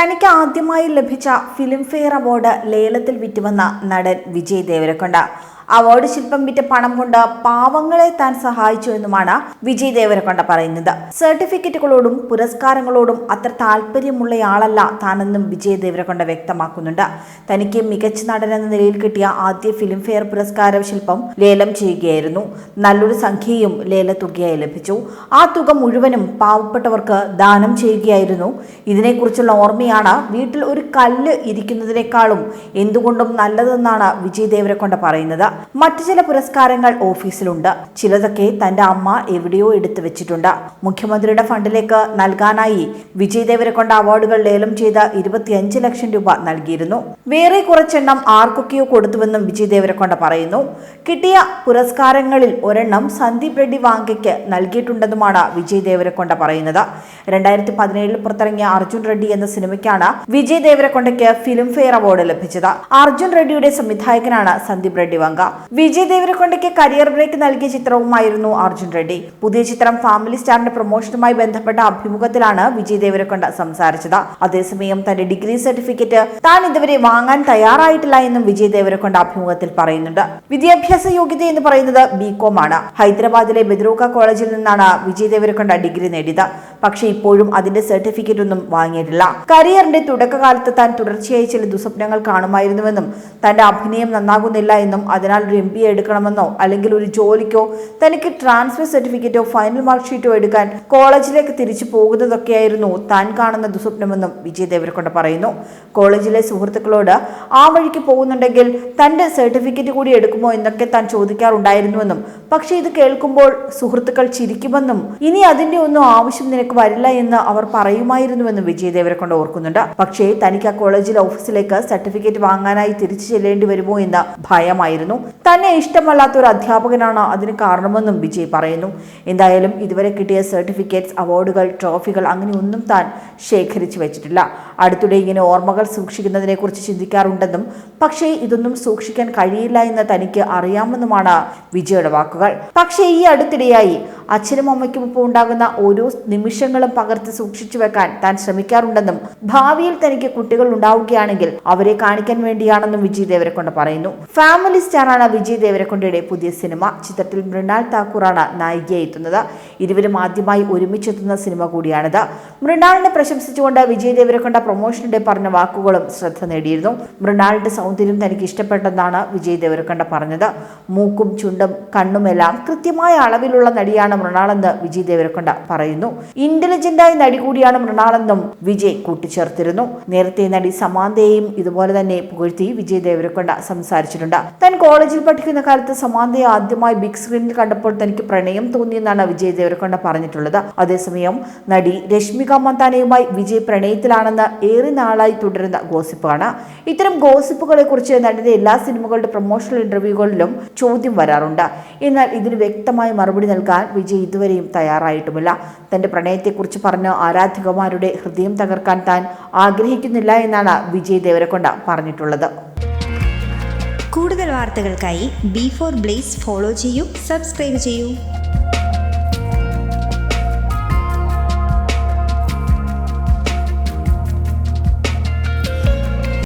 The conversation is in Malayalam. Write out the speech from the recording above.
തനിക്ക് ആദ്യമായി ലഭിച്ച ഫിലിംഫെയർ അവാർഡ് ലേലത്തിൽ വിറ്റുവന്ന നടൻ വിജയ് ദേവരക്കൊണ്ട. അവാർഡ് ശില്പം വിറ്റ പണം കൊണ്ട് പാവങ്ങളെ താൻ സഹായിച്ചു എന്നുമാണ് വിജയ് ദേവരക്കൊണ്ട പറയുന്നത്. സർട്ടിഫിക്കറ്റുകളോടും പുരസ്കാരങ്ങളോടും അത്ര താല്പര്യമുള്ളയാളല്ല താനെന്നും വിജയ് ദേവരക്കൊണ്ട വ്യക്തമാക്കുന്നുണ്ട്. തനിക്ക് മികച്ച നടൻ എന്ന നിലയിൽ കിട്ടിയ ആദ്യ ഫിലിംഫെയർ പുരസ്കാര ശില്പം ലേലം ചെയ്യുകയായിരുന്നു. നല്ലൊരു സംഖ്യയും ലേലത്തുകയായി ലഭിച്ചു. ആ തുക മുഴുവനും പാവപ്പെട്ടവർക്ക് ദാനം ചെയ്യുകയായിരുന്നു. ഇതിനെക്കുറിച്ചുള്ള ഓർമ്മയാണ് വീട്ടിൽ ഒരു കല്ല് ഇരിക്കുന്നതിനേക്കാളും എന്തുകൊണ്ടും നല്ലതെന്നാണ് വിജയ് ദേവരക്കൊണ്ട പറയുന്നത്. മറ്റു ചില പുരസ്കാരങ്ങൾ ഓഫീസിലുണ്ട്. ചിലതൊക്കെ തന്റെ അമ്മ എവിടെയോ എടുത്തു വെച്ചിട്ടുണ്ട്. മുഖ്യമന്ത്രിയുടെ ഫണ്ടിലേക്ക് നൽകാനായി വിജയ് ദേവരക്കൊണ്ട അവാർഡുകൾ ലേലം ചെയ്ത ഇരുപത്തിയഞ്ച് ലക്ഷം രൂപ നൽകിയിരുന്നു. വേറെ കുറച്ചെണ്ണം ആർക്കൊക്കെയോ കൊടുത്തുവെന്നും വിജയ് ദേവരക്കൊണ്ട പറയുന്നു. കിട്ടിയ പുരസ്കാരങ്ങളിൽ ഒരെണ്ണം സന്ദീപ് റെഡ്ഡി വാങ്കയ്ക്ക് നൽകിയിട്ടുണ്ടെന്നുമാണ് വിജയ് ദേവരക്കൊണ്ട പറയുന്നത്. രണ്ടായിരത്തി പതിനേഴിൽ പുറത്തിറങ്ങിയ അർജുൻ റെഡ്ഡി എന്ന സിനിമയ്ക്കാണ് വിജയ് ദേവരക്കൊണ്ടയ്ക്ക് ഫിലിംഫെയർ അവാർഡ് ലഭിച്ചത്. അർജുൻ റെഡ്ഡിയുടെ സംവിധായകനാണ് സന്ദീപ് റെഡ്ഡി വാങ്ക. വിജയ് ദേവരക്കൊണ്ടയ്ക്ക് കരിയർ ബ്രേക്ക് നൽകിയ ചിത്രവുമായിരുന്നു അർജുൻ റെഡ്ഡി. പുതിയ ചിത്രം ഫാമിലി സ്റ്റാറിന്റെ പ്രൊമോഷനുമായി ബന്ധപ്പെട്ട അഭിമുഖത്തിലാണ് വിജയ് ദേവരക്കൊണ്ട സംസാരിച്ചത്. അതേസമയം തന്റെ ഡിഗ്രി സർട്ടിഫിക്കറ്റ് താൻ ഇതുവരെ വാങ്ങാൻ തയ്യാറായിട്ടില്ല എന്നും വിജയ് ദേവരക്കൊണ്ട അഭിമുഖത്തിൽ പറയുന്നുണ്ട്. വിദ്യാഭ്യാസ യോഗ്യത എന്ന് പറയുന്നത് ബികോം ആണ്. ഹൈദരാബാദിലെ ബദ്രൂക്ക കോളേജിൽ നിന്നാണ് വിജയ് ദേവരക്കൊണ്ട ഡിഗ്രി നേടിയത്. പക്ഷേ ഇപ്പോഴും അതിന്റെ സർട്ടിഫിക്കറ്റ് ഒന്നും വാങ്ങിയിട്ടില്ല. കരിയറിന്റെ തുടക്കകാലത്ത് താൻ തുടർച്ചയായി ചില ദുസ്വപ്നങ്ങൾ കാണുമായിരുന്നുവെന്നും തന്റെ അഭിനയം നന്നാകുന്നില്ല എന്നും അതിനാൽ ഒരു എം ബി എടുക്കണമെന്നോ അല്ലെങ്കിൽ ഒരു ജോലിക്കോ തനിക്ക് ട്രാൻസ്ഫർ സർട്ടിഫിക്കറ്റോ ഫൈനൽ മാർക്ക് ഷീറ്റോ എടുക്കാൻ കോളേജിലേക്ക് തിരിച്ചു പോകുന്നതൊക്കെയായിരുന്നു താൻ കാണുന്ന ദുസ്വപ്നമെന്നും വിജയ് ദേവരക്കൊണ്ട പറയുന്നു. കോളേജിലെ സുഹൃത്തുക്കളോട് ആ വഴിക്ക് പോകുന്നുണ്ടെങ്കിൽ തന്റെ സർട്ടിഫിക്കറ്റ് കൂടി എടുക്കുമോ എന്നൊക്കെ താൻ ചോദിക്കാറുണ്ടായിരുന്നുവെന്നും പക്ഷേ ഇത് കേൾക്കുമ്പോൾ സുഹൃത്തുക്കൾ ചിരിക്കുമെന്നും ഇനി അതിന്റെ ഒന്നും ആവശ്യം നിനക്ക് വരില്ല എന്ന് അവർ പറയുമായിരുന്നുവെന്നും വിജയ് കൊണ്ട് ഓർക്കുന്നുണ്ട്. പക്ഷേ തനിക്ക് ആ കോളേജിലെ ഓഫീസിലേക്ക് സർട്ടിഫിക്കറ്റ് വാങ്ങാനായി തിരിച്ചു ചെല്ലേണ്ടി വരുമോ എന്ന ഭയമായിരുന്നു. തന്നെ ഇഷ്ടമല്ലാത്ത ഒരു അധ്യാപകനാണ് അതിന് കാരണമെന്നും വിജയ് പറയുന്നു. എന്തായാലും ഇതുവരെ കിട്ടിയ സർട്ടിഫിക്കറ്റ്സ് അവാർഡുകൾ ട്രോഫികൾ അങ്ങനെ ഒന്നും താൻ ശേഖരിച്ചു വെച്ചിട്ടില്ല. അടുത്തിടെ ഇങ്ങനെ ഓർമ്മകൾ സൂക്ഷിക്കുന്നതിനെ കുറിച്ച് ചിന്തിക്കാറുണ്ടെന്നും പക്ഷേ ഇതൊന്നും സൂക്ഷിക്കാൻ കഴിയില്ല എന്ന് തനിക്ക് അറിയാമെന്നുമാണ് വിജയുടെ വാക്കുകൾ. പക്ഷേ ഈ അടുത്തിടെയായി അച്ഛനും അമ്മയ്ക്കും ഒപ്പം ഉണ്ടാകുന്ന ഓരോ നിമിഷങ്ങളും പകർത്തി സൂക്ഷിച്ചു വെക്കാൻ താൻ ശ്രമിക്കാറുണ്ടെന്നും ഭാവിയിൽ തനിക്ക് കുട്ടികൾ ഉണ്ടാവുകയാണെങ്കിൽ അവരെ കാണിക്കാൻ വേണ്ടിയാണെന്നും വിജയ് ദേവരക്കൊണ്ട പറയുന്നു. ഫാമിലി സ്റ്റാറാണ് വിജയ് ദേവരക്കൊണ്ടയുടെ പുതിയ സിനിമ. ചിത്രത്തിൽ മൃണാൾ താക്കൂറാണ് നായികയായി എത്തുന്നത് ഇരുവരും ആദ്യമായി ഒരുമിച്ചെത്തുന്ന സിനിമ കൂടിയാണിത്. മൃണാളിനെ പ്രശംസിച്ചുകൊണ്ട് വിജയ് ദേവരക്കൊണ്ട പ്രൊമോഷനിടെ പറഞ്ഞ വാക്കുകളും ശ്രദ്ധ നേടിയിരുന്നു. മൃണാളിന്റെ സൗന്ദര്യം തനിക്ക് ഇഷ്ടപ്പെട്ടെന്നാണ് വിജയ് ദേവരക്കൊണ്ട പറഞ്ഞത്. മൂക്കും ചുണ്ടും കണ്ണുമെല്ലാം കൃത്യമായ അളവിലുള്ള നടിയാണ് മൃണാളെന്ന് വിജയ് ദേവരക്കൊണ്ട പറയുന്നു. ഇന്റലിജന്റായ നടി കൂടിയാണ് മൃണാളെന്നും വിജയ് കൂട്ടിച്ചേർത്തിരുന്നു. നേരത്തെ നടി സമാന്തയെയും ഇതുപോലെ തന്നെ പുകഴ്ത്തി വിജയ് ദേവരക്കൊണ്ട സംസാരിച്ചിട്ടുണ്ട്. താൻ കോളേജിൽ പഠിക്കുന്ന കാലത്ത് സമാന്തയെ ആദ്യമായി ബിഗ് സ്ക്രീനിൽ കണ്ടപ്പോൾ തനിക്ക് പ്രണയം തോന്നിയെന്നാണ് വിജയ് ദേവരക്കൊണ്ട പറഞ്ഞിട്ടുള്ളത്. അതേസമയം നടി രശ്മിക മന്ദാനയുമായി വിജയ് പ്രണയത്തിലാണെന്ന് ഏറെ നാളായി തുടരുന്ന ഗോസിപ്പാണ്. ഇത്തരം ഗോസിപ്പുകളെ കുറിച്ച് നടന്റെ എല്ലാ സിനിമകളുടെ പ്രൊമോഷണൽ ഇന്റർവ്യൂകളിലും ചോദ്യം വരാറുണ്ട്. എന്നാൽ ഇതിന് വ്യക്തമായ മറുപടി നൽകാൻ വിജയ് ഇതുവരെയും തയ്യാറായിട്ടുമില്ല. തന്റെ പ്രണയത്തെക്കുറിച്ച് പറഞ്ഞ് ആരാധകമാരുടെ ഹൃദയം തകർക്കാൻ താൻ ആഗ്രഹിക്കുന്നില്ല എന്നാണ് വിജയ് ദേവരക്കൊണ്ട പറഞ്ഞിട്ടുള്ളത്. കൂടുതൽ വാർത്തകൾക്കായി ബി ഫോർ ബ്ലേസ് ഫോളോ ചെയ്യൂ സബ്സ്ക്രൈബ് ചെയ്യൂ.